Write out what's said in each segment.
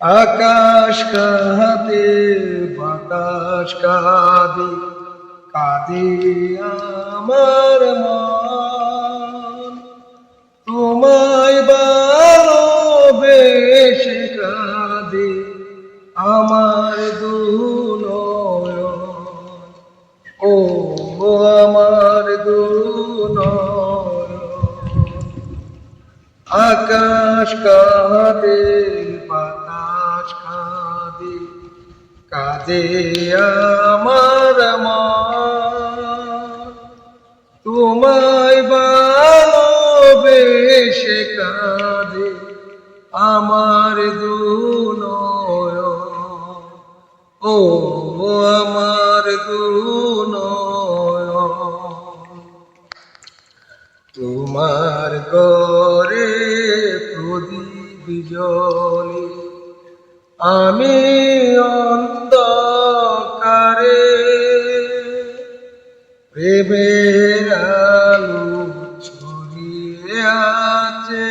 আকাশ কাঁদে, বাতাস কাঁদে কাঁদে আমার মন। তোমায় ভালোবেসে কাঁদে আমার দুনয়ন। ও আমার দুনয়ন। আকাশ কাঁদে বাতাস কাঁদে আমার মন তোমায় ভালোবেসে কাঁদে আমার দুনয়ন। ও আমার দুনয়ন। তোমার গরে প্রদীপ জলে আমি অন্ধকারে প্রেমের আলো ছড়িয়ে আছে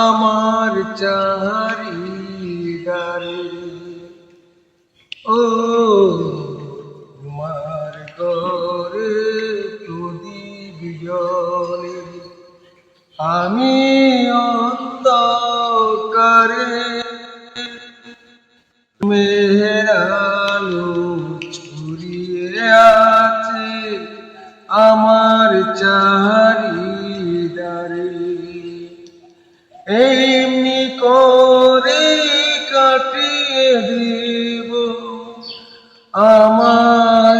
আমার চারিদারে ও তোমার গরে তুদি জলে আমি অন্ধকারে মেহরালো ছড়িয়ে আমার চারিদারে এমনি করে কাটিয়ে দিব আমার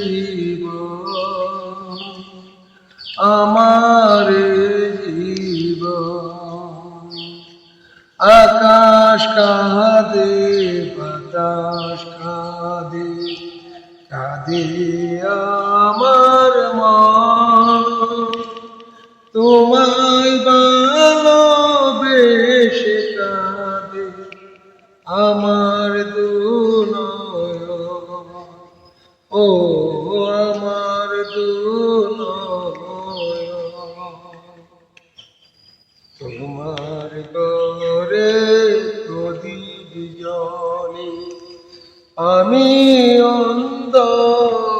জীবন আমার জীবন। আকাশ কাঁদে, বাতাস কাঁদে কাঁদে আমার মন। তোমায় ভালোবেসে কাঁদে আমার ও আমার দুনয়ন তোমার গরে প্রদীপ আমি অন্ধকারে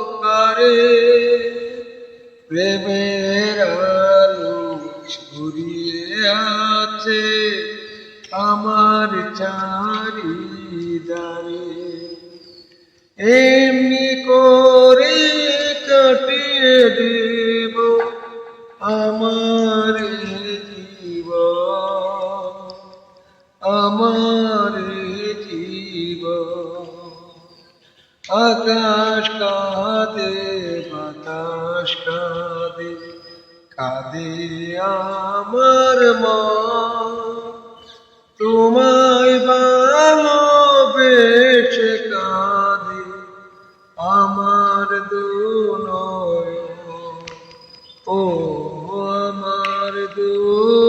প্রেমের আলো ছড়িয়ে আছে আমার চারিদারে এমনি করে কাটিয়ে দেব আমার জীবন, আমার আকাশ কাঁদে, বাতাস কাঁদে কাঁদে আমার মা। তোমায় ভালোবেসে কাঁদে আমার দুনয়। ও আমার দুন